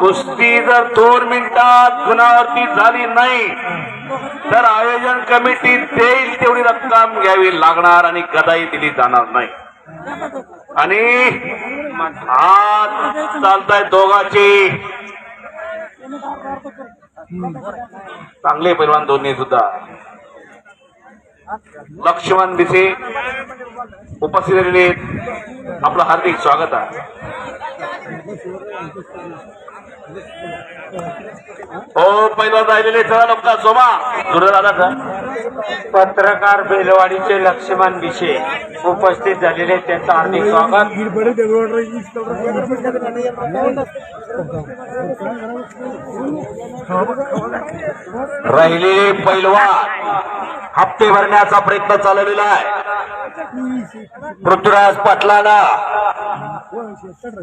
कुस्ती जर दोन मिनिटात गुणावरती झाली नाही तर आयोजन कमिटी देईल तेवढी रक्कम घ्यावी लागणार आणि कदाही दिली जाणार नाही. आणि आज चालताय दोघाची. चांगले पैलवान दोन्ही सुद्धा. लक्ष्मण दिसे उपस्थित झालेले आपलं हार्दिक स्वागत आहे. हो पैलवान राहिलेले चला लवकर सोमा सर पत्रकार बेलवाडीचे लक्ष्मण विषय उपस्थित झालेले त्यांचं हार्दिक स्वागत. राहिलेले पैलवान हप्ते भरण्याचा प्रयत्न चालवलेला आहे. पृथ्वीराज पाटलाला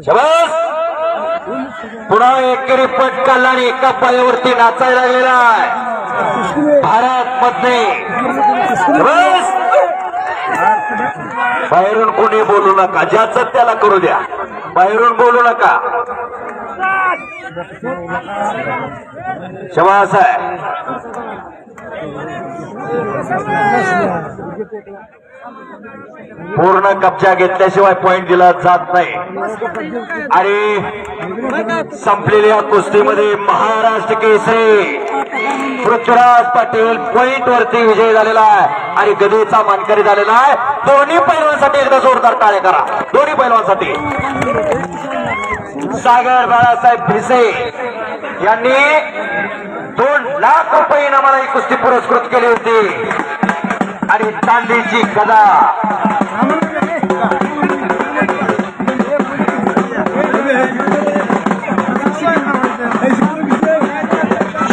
शबास! पुन्हा एकेरी पट काढला आणि एका पायावरती नाचायला लागलेला आहे भारत मध्ये बाहेरून कोणी बोलू नका. ज्याचं त्याला करू द्या. बाहेरून बोलू नका. शबास आहे पूर्ण कब्जा घेतल्याशिवाय पॉइंट दिला जात नाही. आणि संपलेल्या कुस्तीमध्ये महाराष्ट्र केसरी पृथ्वीराज पाटील पॉइंट वरती विजय झालेला आहे आणि गदेचा मानकरी झालेला आहे. दोन्ही पैलवांसाठी एकदा जोरदार टाळे करा. दोन्ही पैलवांसाठी. सागर बाळासाहेब भिसे यांनी दोन लाख रुपये इनामाला ही कुस्ती पुरस्कृत केली होती. आणि चांदीची गदा.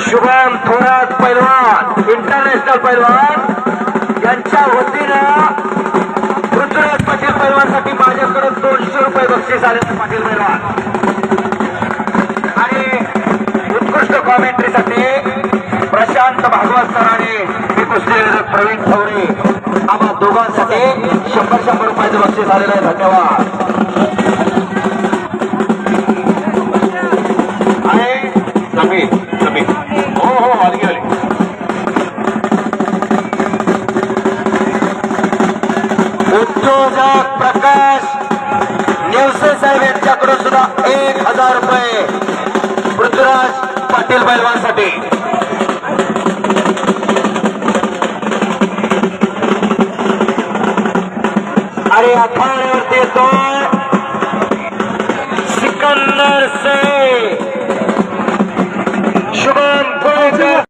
शुभम थोरात पैलवान इंटरनॅशनल पैलवान. यांच्या वतीनं पृथ्वीराज पाटील पैलवानसाठी माझ्याकडे दोनशे रुपये बक्षीस आले पाटील पैलवान. कॉमेंट्रीसाठी प्रशांत भागवत सर आणि मी कुस्ती प्रवीण ठवरे आम्हा दोघांसाठी शंभर शंभर रुपयाचं बक्षीस झालेलं आहे. धन्यवाद. जमीन जमीन हो, हो हो आली आली. उद्योजक प्रकाश नेवसे साहेब यांच्याकडून सुद्धा एक हजार रुपये. पृथ्वीराज पाटील बैलवानसाठी अरे आखाड्यावरती येतो सिकंदर शेख.